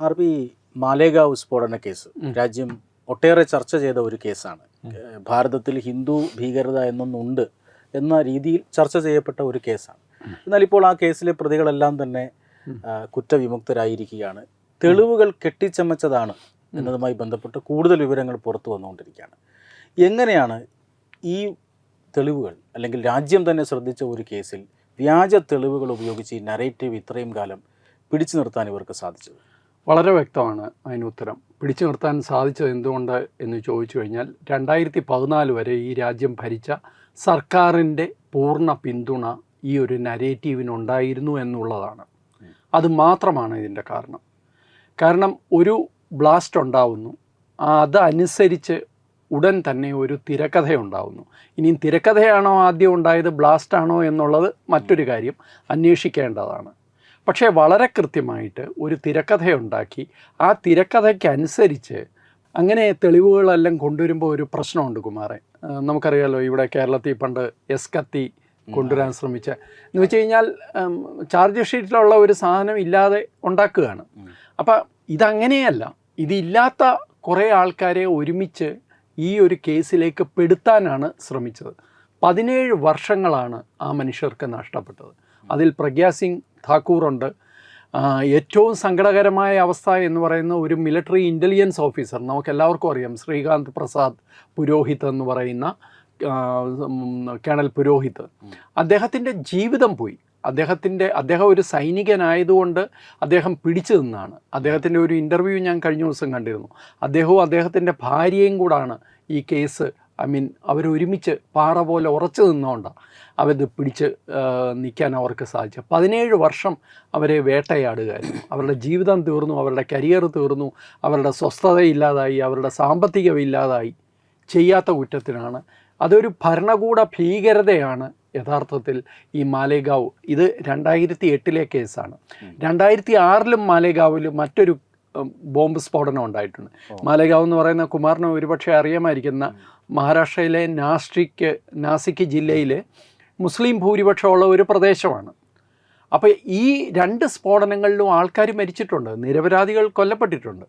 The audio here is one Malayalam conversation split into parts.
ആർ ബി മാലേഗാവ് സ്ഫോടന കേസ്. രാജ്യം ഒട്ടേറെ ചർച്ച ചെയ്ത ഒരു കേസാണ്. ഭാരതത്തിൽ ഹിന്ദു ഭീകരത എന്നൊന്നുണ്ട് എന്ന രീതിയിൽ ചർച്ച ചെയ്യപ്പെട്ട ഒരു കേസാണ്. എന്നാൽ ഇപ്പോൾ ആ കേസിലെ പ്രതികളെല്ലാം തന്നെ കുറ്റവിമുക്തരായിരിക്കുകയാണ്. തെളിവുകൾ കെട്ടിച്ചമച്ചതാണ് എന്നതുമായി ബന്ധപ്പെട്ട് കൂടുതൽ വിവരങ്ങൾ പുറത്തു വന്നുകൊണ്ടിരിക്കുകയാണ്. എങ്ങനെയാണ് ഈ തെളിവുകൾ അല്ലെങ്കിൽ രാജ്യം തന്നെ ശ്രദ്ധിച്ച ഒരു കേസിൽ വ്യാജ തെളിവുകൾ ഉപയോഗിച്ച് ഈ നരേറ്റീവ് ഇത്രയും കാലം പിടിച്ചു നിർത്താൻ ഇവർക്ക് സാധിച്ചത്? വളരെ വ്യക്തമാണ് അതിന് ഉത്തരം പിടിച്ചു നിർത്താൻ സാധിച്ചത് എന്തുകൊണ്ട് എന്ന് ചോദിച്ചു കഴിഞ്ഞാൽ രണ്ടായിരത്തി പതിനാല് വരെ ഈ രാജ്യം ഭരിച്ച സർക്കാരിന്റെ പൂർണ പിന്തുണ ഈ ഒരു നരേറ്റീവിനുണ്ടായിരുന്നു എന്നുള്ളതാണ്. അത് മാത്രമാണ് ഇതിന്റെ കാരണം. കാരണം ഒരു ബ്ലാസ്റ്റ് ഉണ്ടാവുന്നു. അതനുസരിച്ച് ഉടൻ തന്നെ ഒരു തിരക്കഥ ഉണ്ടാവുന്നു ഇനിയും തിരക്കഥയാണോ ആദ്യം ഉണ്ടായത് ബ്ലാസ്റ്റ് ആണോ എന്നുള്ളത് മറ്റൊരു കാര്യം അന്വേഷിക്കേണ്ടതാണ്. പക്ഷേ വളരെ കൃത്യമായിട്ട് ഒരു തിരക്കഥയുണ്ടാക്കി. ആ തിരക്കഥയ്ക്കനുസരിച്ച് അങ്ങനെ തെളിവുകളെല്ലാം കൊണ്ടുവരുമ്പോൾ ഒരു പ്രശ്നമുണ്ട് കുമാറെ. നമുക്കറിയാമല്ലോ നമുക്കറിയാലോ ഇവിടെ കേരളത്തിൽ പണ്ട് എസ് കത്തി കൊണ്ടുവരാൻ ശ്രമിച്ച. എന്ന് വെച്ച് കഴിഞ്ഞാൽ ചാർജ് ഷീറ്റിലുള്ള ഒരു സാധനം ഇല്ലാതെ ഉണ്ടാക്കുകയാണ്. അപ്പം ഇതങ്ങനെയല്ല. ഇതില്ലാത്ത കുറേ ആൾക്കാരെ ഒരുമിച്ച് ഈ ഒരു കേസിലേക്ക് പെടുത്താനാണ് ശ്രമിച്ചത്. പതിനേഴ് വർഷങ്ങളാണ് ആ മനുഷ്യർക്ക് നഷ്ടപ്പെട്ടത്. അതിൽ പ്രഗ്യാ സിംഗ് ഠാക്കൂറുണ്ട് ആ, ഏറ്റവും സങ്കടകരമായ അവസ്ഥ എന്ന് പറയുന്ന ഒരു മിലിറ്ററി ഇന്റലിജൻസ് ഓഫീസർ നമുക്ക് എല്ലാവർക്കും അറിയാം ശ്രീകാന്ത് പ്രസാദ് പുരോഹിത് എന്ന് പറയുന്ന കേണൽ പുരോഹിത്. അദ്ദേഹത്തിന്റെ ജീവിതം പോയി. അദ്ദേഹത്തിന്റെ അദ്ദേഹം ഒരു സൈനികനായതുകൊണ്ട് അദ്ദേഹം പിടിച്ചു നിന്നാണ്. അദ്ദേഹത്തിന്റെ ഒരു ഇന്റർവ്യൂ ഞാൻ കഴിഞ്ഞ ദിവസം കണ്ടിരുന്നു. അദ്ദേഹവും അദ്ദേഹത്തിന്റെ ഭാര്യയും കൂടാണ് ഈ കേസ് ഐ മീൻ അവരൊരുമിച്ച് പാറ പോലെ ഉറച്ചു നിന്നുകൊണ്ടാണ് അവരത് പിടിച്ച് നിൽക്കാൻ അവർക്ക് സാധിച്ചു പതിനേഴ് വർഷം അവരെ വേട്ടയാടുകയായിരുന്നു. അവരുടെ ജീവിതം തീർന്നു അവരുടെ കരിയർ തീർന്നു അവരുടെ സ്വസ്ഥതയില്ലാതായി അവരുടെ സാമ്പത്തികം ഇല്ലാതായി ചെയ്യാത്ത കുറ്റത്തിനാണ്. അതൊരു ഭരണകൂട ഭീകരതയാണ് യഥാർത്ഥത്തിൽ ഈ മാലേഗാവ്. ഇത് രണ്ടായിരത്തി എട്ടിലെ കേസാണ്. രണ്ടായിരത്തി ആറിലും മാലേഗാവിൽ മറ്റൊരു ബോംബ് സ്ഫോടനം ഉണ്ടായിട്ടുണ്ട്. മാലേഗാവ് എന്ന് പറയുന്ന കുമാറിന് ഒരുപക്ഷെ അറിയാമായിരിക്കുന്ന മഹാരാഷ്ട്രയിലെ നാസ്റ്റിക്ക് നാസിക് ജില്ലയിൽ മുസ്ലിം ഭൂരിപക്ഷമുള്ള ഒരു പ്രദേശമാണ്. അപ്പോൾ ഈ രണ്ട് സ്ഫോടനങ്ങളിലും ആൾക്കാർ മരിച്ചിട്ടുണ്ട്. നിരപരാധികൾ കൊല്ലപ്പെട്ടിട്ടുണ്ട്.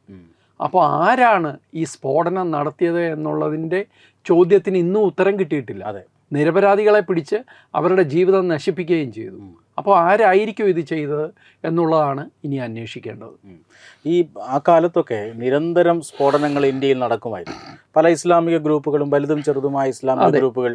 അപ്പോൾ ആരാണ് ഈ സ്ഫോടനം നടത്തിയത് എന്നുള്ളതിന്റെ ചോദ്യത്തിന് ഇന്നും ഉത്തരം കിട്ടിയിട്ടില്ല. അതെ. നിരപരാധികളെ പിടിച്ച് അവരുടെ ജീവിതം നശിപ്പിക്കുകയും ചെയ്തു. അപ്പോൾ ആരായിരിക്കും ഇത് ചെയ്തത് എന്നുള്ളതാണ് ഇനി അന്വേഷിക്കേണ്ടത്. ഈ ആ കാലത്തൊക്കെ നിരന്തരം സ്ഫോടനങ്ങൾ ഇന്ത്യയിൽ നടക്കുമായിരുന്നു. പല ഇസ്ലാമിക ഗ്രൂപ്പുകളും വലുതും ചെറുതുമായ ഇസ്ലാമിക ഗ്രൂപ്പുകൾ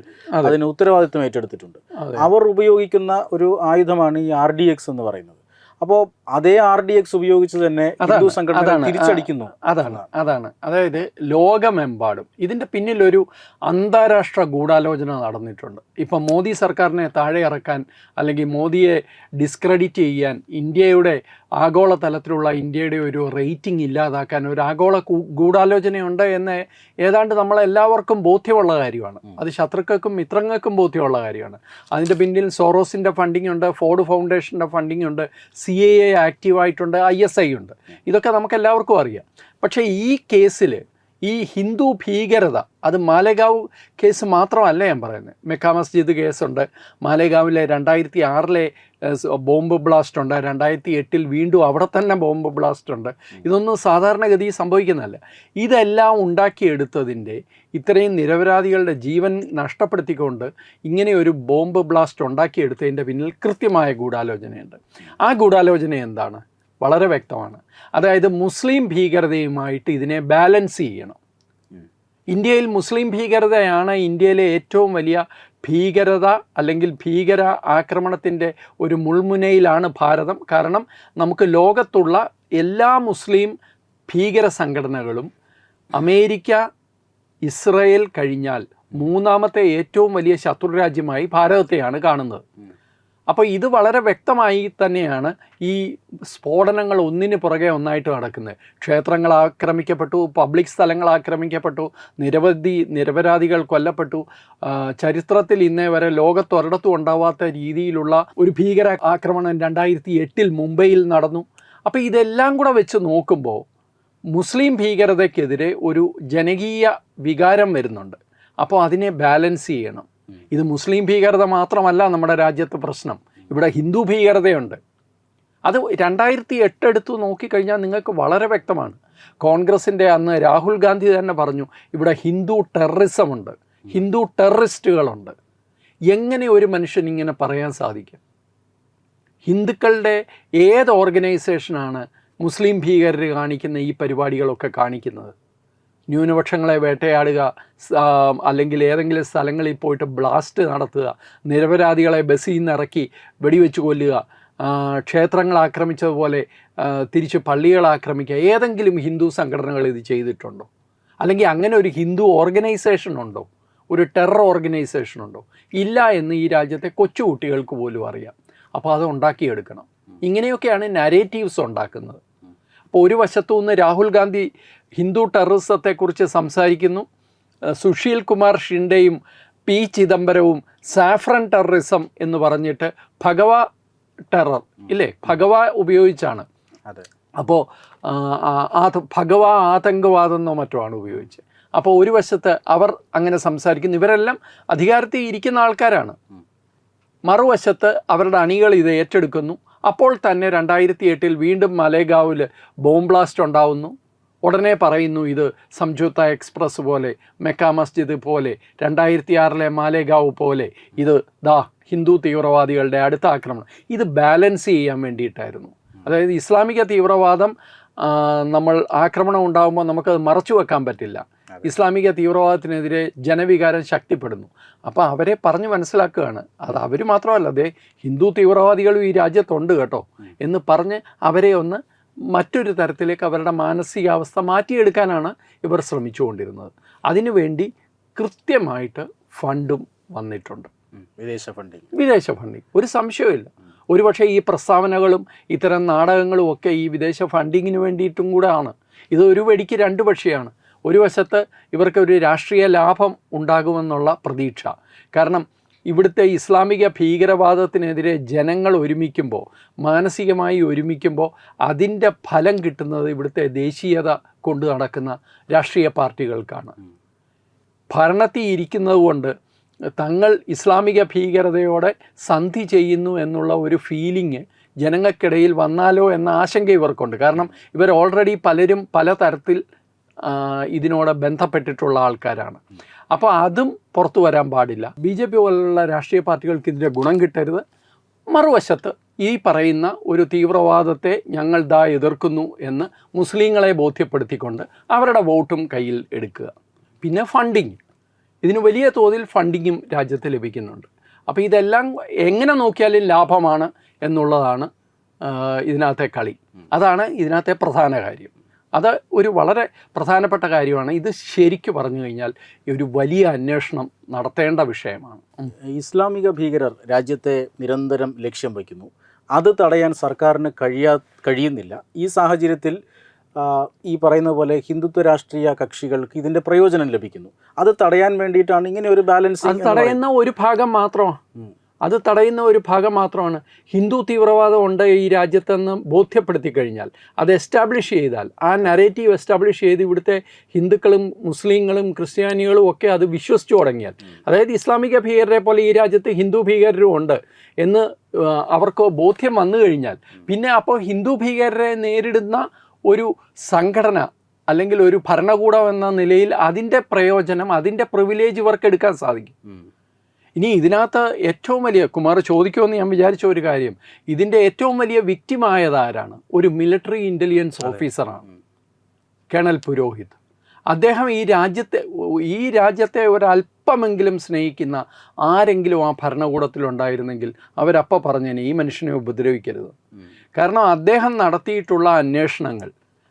അതിന് ഉത്തരവാദിത്വം ഏറ്റെടുത്തിട്ടുണ്ട്. അവർ ഉപയോഗിക്കുന്ന ഒരു ആയുധമാണ് ഈ ആർ ഡി എക്സ് എന്ന് പറയുന്നത്. അപ്പോൾ അതേ ആർ ഡി എക്സ് ഉപയോഗിച്ച് തന്നെ അതാണ്, ഹിന്ദു സംഘടന. തിരിച്ചടിക്കുന്നു. അതാണ് അതാണ്. അതായത് ലോകമെമ്പാടും ഇതിന്റെ പിന്നിലൊരു അന്താരാഷ്ട്ര ഗൂഢാലോചന നടന്നിട്ടുണ്ട്. ഇപ്പം മോദി സർക്കാരിനെ താഴെ ഇറക്കാൻ അല്ലെങ്കിൽ മോദിയെ ഡിസ്ക്രെഡിറ്റ് ചെയ്യാൻ ഇന്ത്യയുടെ ആഗോള തലത്തിലുള്ള ഇന്ത്യയുടെ ഒരു റേറ്റിംഗ് ഇല്ലാതാക്കാൻ ഒരു ആഗോള ഗൂഢാലോചനയുണ്ട് എന്ന് ഏതാണ്ട് നമ്മളെല്ലാവർക്കും ബോധ്യമുള്ള കാര്യമാണ്. അത് ശത്രുക്കൾക്കും മിത്രങ്ങൾക്കും ബോധ്യമുള്ള കാര്യമാണ്. അതിന്റെ പിന്നിൽ സോറോസിന്റെ ഫണ്ടിങ് ഉണ്ട് ഫോർഡ് ഫൗണ്ടേഷന്റെ ഫണ്ടിങ് ഉണ്ട് സി എ എ ആക്റ്റീവായിട്ടുണ്ട് ഐ എസ് ഐ ഉണ്ട്. ഇതൊക്കെ നമുക്ക് എല്ലാവർക്കും അറിയാം. പക്ഷേ ഈ കേസിൽ ഈ ഹിന്ദു ഭീകരത അത് മാലേഗാവ് കേസ് മാത്രമല്ല ഞാൻ പറയുന്നത്. മെക്ക മസ്ജിദ് കേസുണ്ട്. മാലേഗാവിലെ രണ്ടായിരത്തി ആറിലെ ബോംബ് ബ്ലാസ്റ്റ് ഉണ്ട് രണ്ടായിരത്തി എട്ടിൽ വീണ്ടും അവിടെ തന്നെ ബോംബ് ബ്ലാസ്റ്റ് ഉണ്ട് ഇതൊന്നും സാധാരണഗതി സംഭവിക്കുന്നതല്ല. ഇതെല്ലാം ഉണ്ടാക്കിയെടുത്തതിന്റെ ഇത്രയും നിരപരാധികളുടെ ജീവൻ നഷ്ടപ്പെടുത്തിക്കൊണ്ട് ഇങ്ങനെ ഒരു ബോംബ് ബ്ലാസ്റ്റ് ഉണ്ടാക്കിയെടുത്തതിന്റെ പിന്നിൽ കൃത്യമായ ഗൂഢാലോചനയുണ്ട്. ആ ഗൂഢാലോചന എന്താണ്? വളരെ വ്യക്തമാണ്. അതായത് മുസ്ലിം ഭീകരതയുമായിട്ട് ഇതിനെ ബാലൻസ് ചെയ്യണം. ഇന്ത്യയിൽ മുസ്ലിം ഭീകരതയാണ് ഇന്ത്യയിലെ ഏറ്റവും വലിയ ഭീകരത അല്ലെങ്കിൽ ഭീകര ആക്രമണത്തിന്റെ ഒരു മുൾമുനയിലാണ് ഭാരതം. കാരണം നമുക്ക് ലോകത്തുള്ള എല്ലാ മുസ്ലിം ഭീകര സംഘടനകളും അമേരിക്ക ഇസ്രയേൽ കഴിഞ്ഞാൽ മൂന്നാമത്തെ ഏറ്റവും വലിയ ശത്രു രാജ്യമായി ഭാരതത്തെയാണ് കാണുന്നത്. അപ്പോൾ ഇത് വളരെ വ്യക്തമായി തന്നെയാണ് ഈ സ്ഫോടനങ്ങൾ ഒന്നിന് പുറകെ ഒന്നായിട്ട് നടക്കുന്നത്. ക്ഷേത്രങ്ങൾ ആക്രമിക്കപ്പെട്ടു പബ്ലിക് സ്ഥലങ്ങൾ ആക്രമിക്കപ്പെട്ടു നിരവധി നിരപരാധികൾ കൊല്ലപ്പെട്ടു. ചരിത്രത്തിൽ ഇന്നേ വരെ ലോകത്തൊരിടത്തും ഉണ്ടാവാത്ത രീതിയിലുള്ള ഒരു ഭീകര ആക്രമണം രണ്ടായിരത്തി എട്ടിൽ മുംബൈയിൽ നടന്നു. അപ്പോൾ ഇതെല്ലാം കൂടെ വെച്ച് നോക്കുമ്പോൾ മുസ്ലിം ഭീകരതയ്ക്കെതിരെ ഒരു ജനകീയ വികാരം വരുന്നുണ്ട്. അപ്പോൾ അതിനെ ബാലൻസ് ചെയ്യണം. ഇത് മുസ്ലിം ഭീകരത മാത്രമല്ല നമ്മുടെ രാജ്യത്ത് പ്രശ്നം. ഇവിടെ ഹിന്ദു ഭീകരതയുണ്ട്. അത് രണ്ടായിരത്തി എട്ട് എടുത്തു നോക്കിക്കഴിഞ്ഞാൽ നിങ്ങൾക്ക് വളരെ വ്യക്തമാണ്. കോൺഗ്രസിന്റെ അന്ന് രാഹുൽ ഗാന്ധി തന്നെ പറഞ്ഞു ഇവിടെ ഹിന്ദു ടെററിസം ഉണ്ട് ഹിന്ദു ടെററിസ്റ്റുകളുണ്ട്. എങ്ങനെ ഒരു മനുഷ്യൻ ഇങ്ങനെ പറയാൻ സാധിക്കും? ഹിന്ദുക്കളുടെ ഏത് ഓർഗനൈസേഷനാണ് മുസ്ലിം ഭീകരർ കാണിക്കുന്ന ഈ പരിപാടികളൊക്കെ കാണിക്കുന്നത്? ന്യൂനപക്ഷങ്ങളെ വേട്ടയാടുക അല്ലെങ്കിൽ ഏതെങ്കിലും സ്ഥലങ്ങളിൽ പോയിട്ട് ബ്ലാസ്റ്റ് നടത്തുക നിരപരാധികളെ ബസ്സിൽ നിന്ന് ഇറക്കി വെടിവെച്ച് കൊല്ലുക ക്ഷേത്രങ്ങൾ ആക്രമിച്ചതുപോലെ തിരിച്ച് പള്ളികൾ ആക്രമിക്കുക. ഏതെങ്കിലും ഹിന്ദു സംഘടനകൾ ഇത് ചെയ്തിട്ടുണ്ടോ? അല്ലെങ്കിൽ അങ്ങനെ ഒരു ഹിന്ദു ഓർഗനൈസേഷൻ ഉണ്ടോ? ഒരു ടെറർ ഓർഗനൈസേഷൻ ഉണ്ടോ? ഇല്ല എന്ന് ഈ രാജ്യത്തെ കൊച്ചുകുട്ടികൾക്ക് പോലും അറിയാം. അപ്പോൾ അത് ഉണ്ടാക്കിയെടുക്കണം. ഇങ്ങനെയൊക്കെയാണ് നരേറ്റീവ്സ് ഉണ്ടാക്കുന്നത്. അപ്പോൾ ഒരു വശത്തു നിന്ന് രാഹുൽ ഗാന്ധി ഹിന്ദു ടെററിസത്തെക്കുറിച്ച് സംസാരിക്കുന്നു. സുശീൽ കുമാർ ഷിൻഡെയും പി ചിദംബരവും സാഫ്രൻ ടെററിസം എന്ന് പറഞ്ഞിട്ട് ഭഗവ ടെറർ ഇല്ലേ? ഭഗവ ഉപയോഗിച്ചാണ്. അതെ. അപ്പോൾ ഭഗവ ആതങ്കവാദം എന്നോ മറ്റോ ആണ് ഉപയോഗിച്ചത്. അപ്പോൾ ഒരു വശത്ത് അവർ അങ്ങനെ സംസാരിക്കുന്നു. ഇവരെല്ലാം അധികാരത്തിൽ ഇരിക്കുന്ന ആൾക്കാരാണ്. മറുവശത്ത് അവരുടെ അണികൾ ഇത് ഏറ്റെടുക്കുന്നു. അപ്പോൾ തന്നെ രണ്ടായിരത്തി എട്ടിൽ വീണ്ടും മലേഗാവിൽ ബോംബ് ബ്ലാസ്റ്റ് ഉണ്ടാവുന്നു. ഉടനെ പറയുന്നു ഇത് സംജോത്ത എക്സ്പ്രസ് പോലെ മെക്ക മസ്ജിദ് പോലെ രണ്ടായിരത്തി ആറിലെ മാലേഗാവ് പോലെ ഇത് ദാ ഹിന്ദു തീവ്രവാദികളുടെ അടുത്ത ആക്രമണം. ഇത് ബാലൻസ് ചെയ്യാൻ വേണ്ടിയിട്ടായിരുന്നു. അതായത് ഇസ്ലാമിക തീവ്രവാദം നമ്മൾ ആക്രമണം ഉണ്ടാകുമ്പോൾ നമുക്കത് മറച്ചു വെക്കാൻ പറ്റില്ല. ഇസ്ലാമിക തീവ്രവാദത്തിനെതിരെ ജനവികാരം ശക്തിപ്പെടുന്നു. അപ്പോൾ അവരെ പറഞ്ഞ് മനസ്സിലാക്കുകയാണ്. അത് അവർ മാത്രമല്ല അതെ ഹിന്ദു തീവ്രവാദികളും ഈ രാജ്യത്തുണ്ട് കേട്ടോ എന്ന് പറഞ്ഞ് അവരെ ഒന്ന് മറ്റൊരു തരത്തിലേക്ക് അവരുടെ മാനസികാവസ്ഥ മാറ്റിയെടുക്കാനാണ് ഇവർ ശ്രമിച്ചുകൊണ്ടിരുന്നത്. അതിനുവേണ്ടി കൃത്യമായിട്ട് ഫണ്ടും വന്നിട്ടുണ്ട്. വിദേശ ഫണ്ടിങ് വിദേശ ഫണ്ടിങ് ഒരു സംശയമില്ല ഒരുപക്ഷെ ഈ പ്രസ്താവനകളും ഇത്തരം നാടകങ്ങളും ഒക്കെ ഈ വിദേശ ഫണ്ടിങ്ങിന് വേണ്ടിയിട്ടും കൂടെ ആണ് ഇത് ഒരു വെടിക്ക് രണ്ട് പക്ഷിയാണ്. ഒരു വശത്ത് ഇവർക്ക് ഒരു രാഷ്ട്രീയ ലാഭം ഉണ്ടാകുമെന്നുള്ള പ്രതീക്ഷ. കാരണം ഇവിടുത്തെ ഇസ്ലാമിക ഭീകരവാദത്തിനെതിരെ ജനങ്ങൾ ഒരുമിക്കുമ്പോൾ മാനസികമായി ഒരുമിക്കുമ്പോൾ അതിന്റെ ഫലം കിട്ടുന്നത് ഇവിടുത്തെ ദേശീയത കൊണ്ട് നടക്കുന്ന രാഷ്ട്രീയ പാർട്ടികൾക്കാണ്. ഭരണത്തിൽ ഇരിക്കുന്നത് കൊണ്ട് തങ്ങൾ ഇസ്ലാമിക ഭീകരതയോടെ സന്ധി ചെയ്യുന്നു എന്നുള്ള ഒരു ഫീലിംഗ് ജനങ്ങൾക്കിടയിൽ വന്നാലോ എന്ന ആശങ്ക ഇവർക്കുണ്ട്. കാരണം ഇവർ ഓൾറെഡി പലരും പലതരത്തിൽ ആ, ഇതിനോട് ബന്ധപ്പെട്ടിട്ടുള്ള ആൾക്കാരാണ്. അപ്പോൾ അതും പുറത്തു വരാൻ പാടില്ല. ബി ജെ പി പോലുള്ള രാഷ്ട്രീയ പാർട്ടികൾക്ക് ഗുണം കിട്ടരുത്. മറുവശത്ത് ഈ പറയുന്ന ഒരു തീവ്രവാദത്തെ ഞങ്ങൾ ദാ എതിർക്കുന്നു എന്ന് മുസ്ലിങ്ങളെ ബോധ്യപ്പെടുത്തിക്കൊണ്ട് അവരുടെ വോട്ടും കയ്യിൽ എടുക്കുക. പിന്നെ ഫണ്ടിങ്. ഇതിന് വലിയ തോതിൽ ഫണ്ടിങ്ങും രാജ്യത്ത് ലഭിക്കുന്നുണ്ട്. അപ്പോൾ ഇതെല്ലാം എങ്ങനെ നോക്കിയാലും ലാഭമാണ് എന്നുള്ളതാണ് ഇതിനകത്തെ കളി. അതാണ് ഇതിനകത്തെ പ്രധാന കാര്യം. അത് ഒരു വളരെ പ്രധാനപ്പെട്ട കാര്യമാണ്. ഇത് ശരിക്കു പറഞ്ഞു കഴിഞ്ഞാൽ ഒരു വലിയ അന്വേഷണം നടത്തേണ്ട വിഷയമാണ്. ഇസ്ലാമിക ഭീകരർ രാജ്യത്തെ നിരന്തരം ലക്ഷ്യം വയ്ക്കുന്നു. അത് തടയാൻ സർക്കാരിന് കഴിയാ കഴിയുന്നില്ല. ഈ സാഹചര്യത്തിൽ ഈ പറയുന്ന പോലെ ഹിന്ദുത്വ രാഷ്ട്രീയ കക്ഷികൾക്ക് ഇതിന്റെ പ്രയോജനം ലഭിക്കുന്നു. അത് തടയാൻ വേണ്ടിയിട്ടാണ് ഇങ്ങനെ ഒരു ബാലൻസ് തടയുന്ന ഒരു ഭാഗം മാത്രമാണ് അത് തടയുന്ന ഒരു ഭാഗം മാത്രമാണ്. ഹിന്ദു തീവ്രവാദം ഉണ്ട് ഈ രാജ്യത്തെന്ന് ബോധ്യപ്പെടുത്തി കഴിഞ്ഞാൽ അത് എസ്റ്റാബ്ലിഷ് ചെയ്താൽ ആ നരേറ്റീവ് എസ്റ്റാബ്ലിഷ് ചെയ്ത് ഇവിടുത്തെ ഹിന്ദുക്കളും മുസ്ലിങ്ങളും ക്രിസ്ത്യാനികളും ഒക്കെ അത് വിശ്വസിച്ചു തുടങ്ങിയാൽ അതായത് ഇസ്ലാമിക ഭീകരരെ പോലെ ഈ രാജ്യത്ത് ഹിന്ദു ഭീകരരും ഉണ്ട് എന്ന് അവർക്ക് ബോധ്യം വന്നു കഴിഞ്ഞാൽ പിന്നെ അപ്പോൾ ഹിന്ദു ഭീകരരെ നേരിടുന്ന ഒരു സംഘടന അല്ലെങ്കിൽ ഒരു ഭരണകൂടം എന്ന നിലയിൽ അതിന്റെ പ്രയോജനം അതിന്റെ പ്രിവിലേജ് ഇവർക്ക് എടുക്കാൻ സാധിക്കും. ഇനി ഇതിനകത്ത് ഏറ്റവും വലിയ കുമാർ ചോദിക്കുമെന്ന് ഞാൻ വിചാരിച്ച ഒരു കാര്യം ഇതിന്റെ ഏറ്റവും വലിയ വിക്റ്റിമായത് ആരാണ്? ഒരു മിലിറ്ററി ഇന്റലിജൻസ് ഓഫീസറാണ് കേണൽ പുരോഹിത്. അദ്ദേഹം ഈ രാജ്യത്തെ ഈ രാജ്യത്തെ ഒരല്പമെങ്കിലും സ്നേഹിക്കുന്ന ആരെങ്കിലും ആ ഭരണകൂടത്തിലുണ്ടായിരുന്നെങ്കിൽ അവരപ്പോൾ പറഞ്ഞേനെ ഈ മനുഷ്യനെ ഉപദ്രവിക്കരുത്. കാരണം അദ്ദേഹം നടത്തിയിട്ടുള്ള അന്വേഷണങ്ങൾ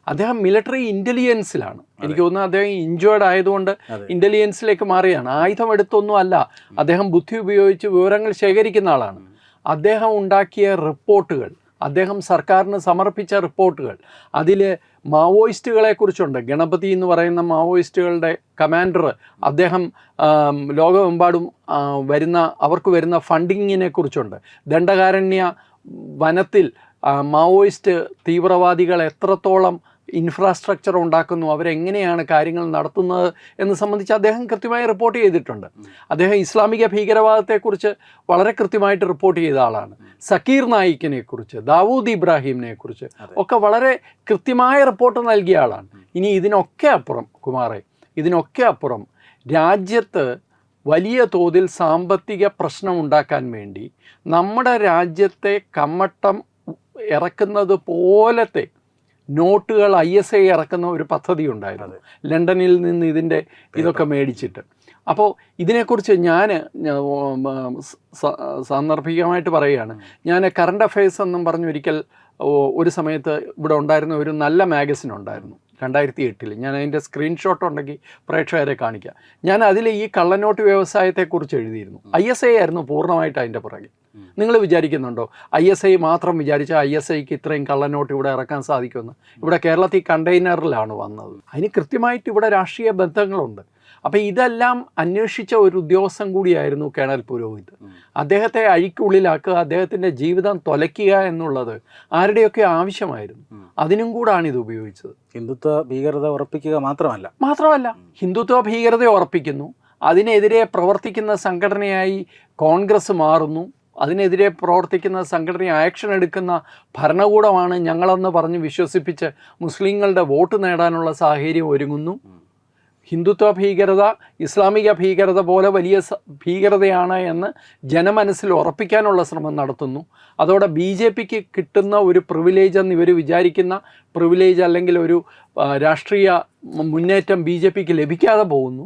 അദ്ദേഹം മിലിറ്ററി ഇന്റലിജൻസിലാണ്. എനിക്ക് തോന്നുന്നു അദ്ദേഹം ഇഞ്ചേർഡ് ആയതുകൊണ്ട് ഇന്റലിജൻസിലേക്ക് മാറിയാണ്. ആയുധം എടുത്തൊന്നും അല്ല. അദ്ദേഹം ബുദ്ധി ഉപയോഗിച്ച് വിവരങ്ങൾ ശേഖരിക്കുന്ന ആളാണ്. അദ്ദേഹം ഉണ്ടാക്കിയ റിപ്പോർട്ടുകൾ അദ്ദേഹം സർക്കാരിന് സമർപ്പിച്ച റിപ്പോർട്ടുകൾ അതിൽ മാവോയിസ്റ്റുകളെ കുറിച്ചുണ്ട്. ഗണപതി എന്ന് പറയുന്ന മാവോയിസ്റ്റുകളുടെ കമാൻഡർ അദ്ദേഹം ലോകമെമ്പാടും വരുന്ന അവർക്ക് വരുന്ന ഫണ്ടിങ്ങിനെ കുറിച്ചുണ്ട്. ദണ്ഡകാരണ്യ വനത്തിൽ മാവോയിസ്റ്റ് തീവ്രവാദികൾ എത്രത്തോളം ഇൻഫ്രാസ്ട്രക്ചർ ഉണ്ടാക്കുന്നു അവരെങ്ങനെയാണ് കാര്യങ്ങൾ നടത്തുന്നത് എന്ന് സംബന്ധിച്ച് അദ്ദേഹം കൃത്യമായി റിപ്പോർട്ട് ചെയ്തിട്ടുണ്ട്. അദ്ദേഹം ഇസ്ലാമിക ഭീകരവാദത്തെക്കുറിച്ച് വളരെ കൃത്യമായിട്ട് റിപ്പോർട്ട് ചെയ്ത ആളാണ്. സക്കീർ നായിക്കിനെക്കുറിച്ച് ദാവൂദ് ഇബ്രാഹിമിനെ കുറിച്ച് ഒക്കെ വളരെ കൃത്യമായ റിപ്പോർട്ട് നൽകിയ ആളാണ്. ഇനി ഇതിനൊക്കെ അപ്പുറം കുമാറെ ഇതിനൊക്കെ അപ്പുറം രാജ്യത്ത് വലിയ തോതിൽ സാമ്പത്തിക പ്രശ്നം ഉണ്ടാക്കാൻ വേണ്ടി നമ്മുടെ രാജ്യത്തെ കമ്മട്ടം ഇറക്കുന്നത് പോലത്തെ നോട്ടുകൾ ഐ എസ് ഐ ഇറക്കുന്ന ഒരു പദ്ധതി ഉണ്ടായിരുന്നു. ലണ്ടനിൽ നിന്ന് ഇതിന്റെ ഇതൊക്കെ മേടിച്ചിട്ട്. അപ്പോൾ ഇതിനെക്കുറിച്ച് ഞാൻ സാന്ദർഭികമായിട്ട് പറയുകയാണ്. ഞാൻ കറണ്ട് അഫയേഴ്സ് എന്നും പറഞ്ഞൊരിക്കൽ ഒരു സമയത്ത് ഇവിടെ ഉണ്ടായിരുന്ന ഒരു നല്ല മാഗസിൻ ഉണ്ടായിരുന്നു രണ്ടായിരത്തി എട്ടിൽ ഞാൻ അതിന്റെ സ്ക്രീൻഷോട്ട് ഉണ്ടെങ്കിൽ പ്രേക്ഷകരെ കാണിക്കാം. ഞാൻ അതിൽ ഈ കള്ളനോട്ട് വ്യവസായത്തെക്കുറിച്ച് എഴുതിയിരുന്നു. ഐ എസ് ഐ ആയിരുന്നു പൂർണമായിട്ട് അതിന്റെ പുറകെ. നിങ്ങൾ വിചാരിക്കുന്നുണ്ടോ? ഐ എസ് ഐ മാത്രം വിചാരിച്ച ഐ എസ് ഐക്ക് ഇത്രയും കള്ളനോട്ട് ഇവിടെ ഇറക്കാൻ സാധിക്കുമെന്ന്? ഇവിടെ കേരളത്തിൽ കണ്ടെയ്നറിലാണ് വന്നത്. അതിന് കൃത്യമായിട്ട് ഇവിടെ രാഷ്ട്രീയ ബന്ധങ്ങളുണ്ട്. അപ്പോൾ ഇതെല്ലാം അന്വേഷിച്ച ഒരു ഉദ്യോഗസ്ഥൻ കൂടിയായിരുന്നു കേണൽ പുരോഹിത്. അദ്ദേഹത്തെ അഴിക്കുള്ളിലാക്കുക അദ്ദേഹത്തിന്റെ ജീവിതം തൊലയ്ക്കുക എന്നുള്ളത് ആരുടെയൊക്കെ ആവശ്യമായിരുന്നു. അതിനും കൂടാണ് ഇത് ഉപയോഗിച്ചത്. ഹിന്ദുത്വ ഭീകരത ഉറപ്പിക്കുക മാത്രമല്ല. മാത്രമല്ല ഹിന്ദുത്വ ഭീകരത ഉറപ്പിക്കുന്നു. അതിനെതിരെ പ്രവർത്തിക്കുന്ന സംഘടനയായി കോൺഗ്രസ് മാറുന്നു. അതിനെതിരെ പ്രവർത്തിക്കുന്ന സംഘടന ആക്ഷൻ എടുക്കുന്ന ഭരണകൂടമാണ് ഞങ്ങളെന്ന് പറഞ്ഞ് വിശ്വസിപ്പിച്ച് മുസ്ലിങ്ങളുടെ വോട്ട് നേടാനുള്ള സാഹചര്യം ഒരുങ്ങുന്നു. ഹിന്ദുത്വ ഭീകരത ഇസ്ലാമിക ഭീകരത പോലെ വലിയ ഭീകരതയാണ് എന്ന് ജനമനസ്സിൽ ഉറപ്പിക്കാനുള്ള ശ്രമം നടത്തുന്നു. അതോടെ ബി ജെ പിക്ക് കിട്ടുന്ന ഒരു പ്രിവിലേജ് എന്ന് ഇവർ വിചാരിക്കുന്ന പ്രിവിലേജ് അല്ലെങ്കിൽ ഒരു രാഷ്ട്രീയ മുന്നേറ്റം ബി ജെ പിക്ക് ലഭിക്കാതെ പോകുന്നു.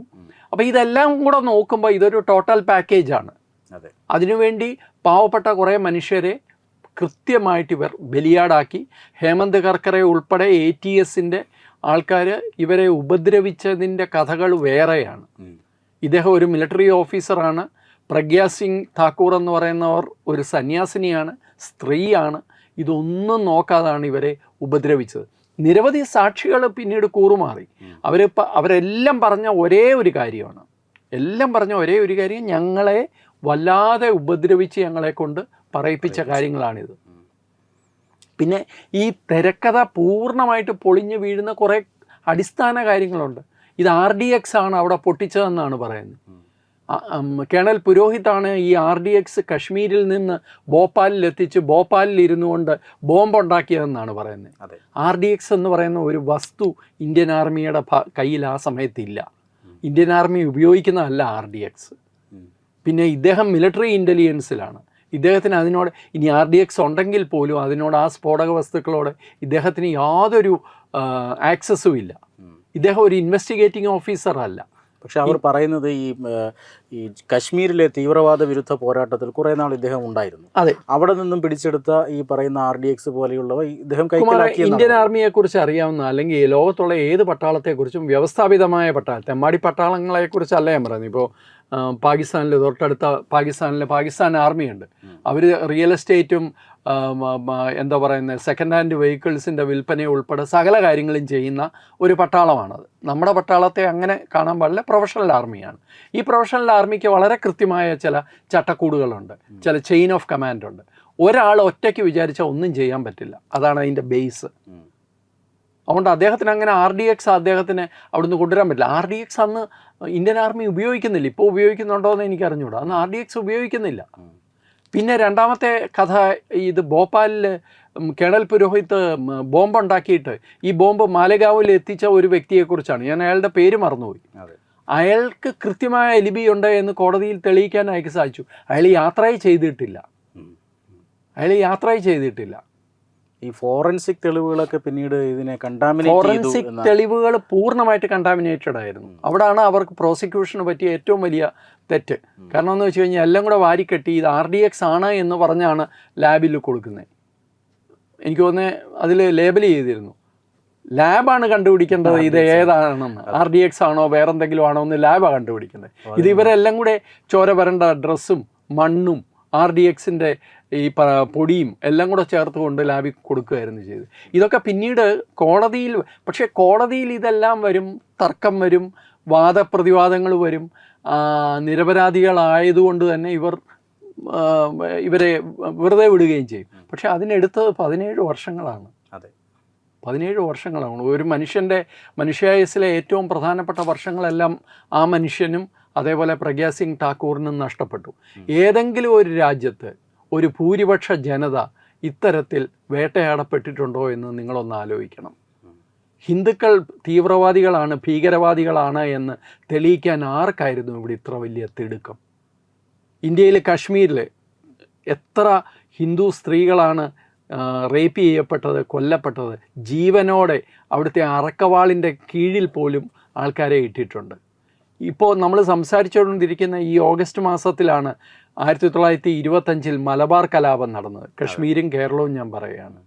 അപ്പോൾ ഇതെല്ലാം കൂടെ നോക്കുമ്പോൾ ഇതൊരു ടോട്ടൽ പാക്കേജാണ് അതിനുവേണ്ടി പാവപ്പെട്ട കുറേ മനുഷ്യരെ കൃത്യമായിട്ട് ഇവർ ബലിയാടാക്കി. ഹേമന്ത് കർക്കറെ ഉൾപ്പെടെ എ ടി എസിന്റെ ആൾക്കാർ ഇവരെ ഉപദ്രവിച്ചതിന്റെ കഥകൾ വേറെയാണ്. ഇദ്ദേഹം ഒരു മിലിറ്ററി ഓഫീസറാണ് പ്രഗ്യാ സിംഗ് താക്കൂർ എന്ന് പറയുന്നവർ ഒരു സന്യാസിനിയാണ് സ്ത്രീയാണ്. ഇതൊന്നും നോക്കാതാണ് ഇവരെ ഉപദ്രവിച്ചത്. നിരവധി സാക്ഷികൾ പിന്നീട് കൂറുമാറി. അവർ അവരെല്ലാം പറഞ്ഞ ഒരേ ഒരു കാര്യമാണ്. എല്ലാം പറഞ്ഞ ഒരേ ഒരു കാര്യം ഞങ്ങളെ വല്ലാതെ ഉപദ്രവിച്ച് ഞങ്ങളെ കൊണ്ട് പറയിപ്പിച്ച കാര്യങ്ങളാണിത്. പിന്നെ ഈ തിരക്കഥ പൂർണമായിട്ട് പൊളിഞ്ഞു വീഴുന്ന കുറേ അടിസ്ഥാന കാര്യങ്ങളുണ്ട്. ഇത് ആർ ഡി എക്സ് ആണ് അവിടെ പൊട്ടിച്ചതെന്നാണ് പറയുന്നത്. കേണൽ പുരോഹിതാണ് ഈ ആർ ഡി എക്സ് കശ്മീരിൽ നിന്ന് ഭോപ്പാലിൽ എത്തിച്ച് ഭോപ്പാലിൽ ഇരുന്നു കൊണ്ട് ബോംബ് ഉണ്ടാക്കിയതെന്നാണ് പറയുന്നത് ആർ ഡി എക്സ് എന്ന് പറയുന്ന ഒരു വസ്തു ഇന്ത്യൻ ആർമിയുടെ കയ്യിൽ ആ സമയത്തില്ല ഇന്ത്യൻ ആർമി ഉപയോഗിക്കുന്നതല്ല ആർ ഡി എക്സ്. പിന്നെ ഇദ്ദേഹം മിലിറ്ററി ഇന്റലിജൻസിലാണ് ഇദ്ദേഹത്തിന് അതിനോട് ഇനി ആർ ഡി എക്സ് ഉണ്ടെങ്കിൽ പോലും അതിനോട് ആ സ്ഫോടക വസ്തുക്കളോട് ഇദ്ദേഹത്തിന് യാതൊരു ആക്സസ്സും ഇല്ല. ഇദ്ദേഹം ഒരു ഇൻവെസ്റ്റിഗേറ്റിംഗ് ഓഫീസർ അല്ല. പക്ഷെ അവർ പറയുന്നത് ഈ ഈ കശ്മീരിലെ തീവ്രവാദ വിരുദ്ധ പോരാട്ടത്തിൽ കുറെ നാൾ ഇദ്ദേഹം ഉണ്ടായിരുന്നു. അതെ. അവിടെ നിന്നും പിടിച്ചെടുത്ത ഈ പറയുന്ന ആർ ഡി എക്സ് പോലെയുള്ളവ ഇദ്ദേഹം ഇന്ത്യൻ ആർമിയെ കുറിച്ച് അറിയാവുന്ന അല്ലെങ്കിൽ ലോകത്തുള്ള ഏത് പട്ടാളത്തെക്കുറിച്ചും വ്യവസ്ഥാപിതമായ പട്ടാളത്തെ മടി പട്ടാളങ്ങളെ കുറിച്ചല്ല ഞാൻ പറയുന്നത്? ഇപ്പോൾ പാകിസ്ഥാനിൽ തൊട്ടടുത്ത പാകിസ്ഥാനിലെ പാകിസ്ഥാൻ ആർമിയുണ്ട്. അവർ റിയൽ എസ്റ്റേറ്റും എന്താ പറയുന്നത് സെക്കൻഡ് ഹാൻഡ് വെഹിക്കിൾസിന്റെ വിൽപ്പന ഉൾപ്പെടെ സകല കാര്യങ്ങളും ചെയ്യുന്ന ഒരു പട്ടാളമാണത് നമ്മുടെ പട്ടാളത്തെ അങ്ങനെ കാണാൻ പാടില്ല പ്രൊഫഷണൽ ആർമിയാണ് ഈ പ്രൊഫഷണൽ ആർമിക്ക് വളരെ കൃത്യമായ ചില ചട്ടക്കൂടുകളുണ്ട്. ചില ചെയിൻ ഓഫ് കമാൻഡ് ഉണ്ട്. ഒരാൾ ഒറ്റയ്ക്ക് വിചാരിച്ചാൽ ഒന്നും ചെയ്യാൻ പറ്റില്ല. അതാണ് അതിന്റെ ബേസ്. അതുകൊണ്ട് അദ്ദേഹത്തിന് അങ്ങനെ ആർ ഡി എക്സ് അദ്ദേഹത്തിന് അവിടുന്ന് കൊണ്ടുവരാൻ പറ്റില്ല. ആർ ഡി എക്സ് അന്ന് ഇന്ത്യൻ ആർമി ഉപയോഗിക്കുന്നില്ല. ഇപ്പോൾ ഉപയോഗിക്കുന്നുണ്ടോ എന്ന് എനിക്ക് അറിഞ്ഞൂടാ അന്ന് ആർ ഡി എക്സ് ഉപയോഗിക്കുന്നില്ല. പിന്നെ രണ്ടാമത്തെ കഥ ഇത് ഭോപ്പാലിൽ കേണൽ പുരോഹിത് ബോംബ് ഉണ്ടാക്കിയിട്ട് ഈ ബോംബ് മാലഗാവിൽ എത്തിച്ച ഒരു വ്യക്തിയെക്കുറിച്ചാണ്. ഞാൻ അയാളുടെ പേര് മറന്നുപോയി. അയാൾക്ക് കൃത്യമായ എലിബി ഉണ്ട് എന്ന് കോടതിയിൽ തെളിയിക്കാൻ അയാൾക്ക് സാധിച്ചു. അയാൾ യാത്രയെ ചെയ്തിട്ടില്ല. അയാൾ യാത്രയെ ചെയ്തിട്ടില്ല. ഈ ഫോറൻസിക് തെളിവുകളൊക്കെ പിന്നീട് ഇതിനെ കണ്ടാമിനേറ്റ് ഫോറൻസിക് തെളിവുകൾ പൂർണമായിട്ട് കണ്ടാമിനേറ്റഡ് ആയിരുന്നു. അവിടാണ് അവർക്ക് പ്രോസിക്യൂഷന് പറ്റിയ ഏറ്റവും വലിയ തെറ്റ്. കാരണം എന്ന് വെച്ച് കഴിഞ്ഞാൽ എല്ലാം കൂടെ വാരിക്കെട്ടി ഇത് ആർ ഡി എക്സ് ആണ് എന്ന് പറഞ്ഞാണ് ലാബിൽ കൊടുക്കുന്നത്. എനിക്ക് തോന്നുന്നത് അതിൽ ലേബൽ ചെയ്തിരുന്നു. ലാബാണ് കണ്ടുപിടിക്കേണ്ടത് ഇത് ഏതാണെന്ന്. ആർ ഡി എക്സ് ആണോ വേറെന്തെങ്കിലും ആണോ എന്ന് ലാബാണ് കണ്ടുപിടിക്കേണ്ടത് ഇത് ഇവരെല്ലാം കൂടെ ചോര വരേണ്ട ഡ്രസ്സും മണ്ണും ആർ ഡി എക്സിന്റെ ഈ പ- പൊടിയും എല്ലാം കൂടെ ചേർത്ത് കൊണ്ട് ലാബിൽ കൊടുക്കുകയായിരുന്നു ചെയ്ത് ഇതൊക്കെ പിന്നീട് കോടതിയിൽ പക്ഷേ കോടതിയിൽ ഇതെല്ലാം വരും തർക്കം വരും വാദപ്രതിവാദങ്ങൾ വരും. നിരപരാധികളായതുകൊണ്ട് തന്നെ ഇവർ ഇവരെ വെറുതെ വിടുകയും ചെയ്യും. പക്ഷേ അതിനെടുത്തത് പതിനേഴ് വർഷങ്ങളാണ്. അതെ. പതിനേഴ് വർഷങ്ങളാണ്. ഒരു മനുഷ്യന്റെ മനുഷ്യായുസിലെ ഏറ്റവും പ്രധാനപ്പെട്ട വർഷങ്ങളെല്ലാം ആ മനുഷ്യനും അതേപോലെ പ്രഗ്യാ സിംഗ് ഠാക്കൂറിനും നഷ്ടപ്പെട്ടു. ഏതെങ്കിലും ഒരു രാജ്യത്ത് ഒരു ഭൂരിപക്ഷ ജനത ഇത്തരത്തിൽ വേട്ടയാടപ്പെട്ടിട്ടുണ്ടോ എന്ന് നിങ്ങളൊന്ന് ആലോചിക്കണം. ഹിന്ദുക്കൾ തീവ്രവാദികളാണ് ഭീകരവാദികളാണ് എന്ന് തെളിയിക്കാൻ ആർക്കായിരുന്നു ഇവിടെ ഇത്ര വലിയ തിടുക്കം? ഇന്ത്യയിലെ കാശ്മീരിൽ എത്ര ഹിന്ദു സ്ത്രീകളാണ് റേപ്പ് ചെയ്യപ്പെട്ടത് കൊല്ലപ്പെട്ടത് ജീവനോടെ അവിടുത്തെ അറക്കവാളിന്റെ കീഴിൽ പോലും ആൾക്കാരെ ഇട്ടിട്ടുണ്ട്. ഇപ്പോൾ നമ്മൾ സംസാരിച്ചുകൊണ്ടിരിക്കുന്ന ഈ ഓഗസ്റ്റ് മാസത്തിലാണ് ആയിരത്തി തൊള്ളായിരത്തി ഇരുപത്തഞ്ചിൽ മലബാർ കലാപം നടന്നത് കശ്മീരും കേരളവും ഞാൻ പറയുകയാണ്.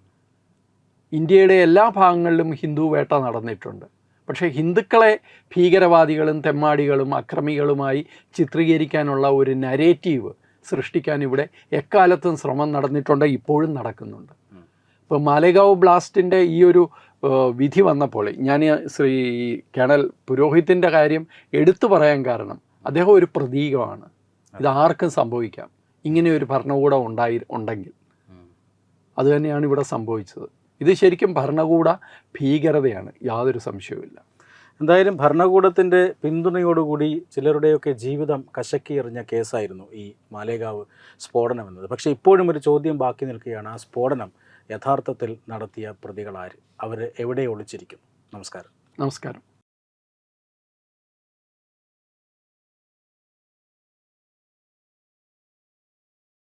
ഇന്ത്യയുടെ എല്ലാ ഭാഗങ്ങളിലും ഹിന്ദു വേട്ട നടന്നിട്ടുണ്ട്. പക്ഷേ ഹിന്ദുക്കളെ ഭീകരവാദികളും തെമ്മാടികളും അക്രമികളുമായി ചിത്രീകരിക്കാനുള്ള ഒരു നരേറ്റീവ് സൃഷ്ടിക്കാൻ ഇവിടെ എക്കാലത്തും ശ്രമം നടന്നിട്ടുണ്ട് ഇപ്പോഴും നടക്കുന്നുണ്ട്. ഇപ്പോൾ മാലേഗാവ് ബ്ലാസ്റ്റിന്റെ ഈ ഒരു വിധി വന്നപ്പോൾ ഞാൻ ശ്രീ കേണൽ പുരോഹിത്തിന്റെ കാര്യം എടുത്തു പറയാൻ കാരണം അദ്ദേഹം ഒരു പ്രതീകമാണ്. ഇത് ആർക്കും സംഭവിക്കാം. ഇങ്ങനെ ഒരു ഭരണകൂടം ഉണ്ടായി ഉണ്ടെങ്കിൽ. അത് തന്നെയാണ് ഇവിടെ സംഭവിച്ചത്. ഇത് ശരിക്കും ഭരണകൂട ഭീകരതയാണ്. യാതൊരു സംശയവുമില്ല. എന്തായാലും ഭരണകൂടത്തിന്റെ പിന്തുണയോടുകൂടി ചിലരുടെയൊക്കെ ജീവിതം കശക്കി എറിഞ്ഞ കേസായിരുന്നു ഈ മാലേഗാവ് സ്ഫോടനം എന്നത്. പക്ഷേ ഇപ്പോഴും ഒരു ചോദ്യം ബാക്കി നിൽക്കുകയാണ്. ആ സ്ഫോടനം യഥാർത്ഥത്തിൽ നടത്തിയ പ്രതികളാര് അവർ എവിടെ ഒളിച്ചിരിക്കും നമസ്കാരം. നമസ്കാരം.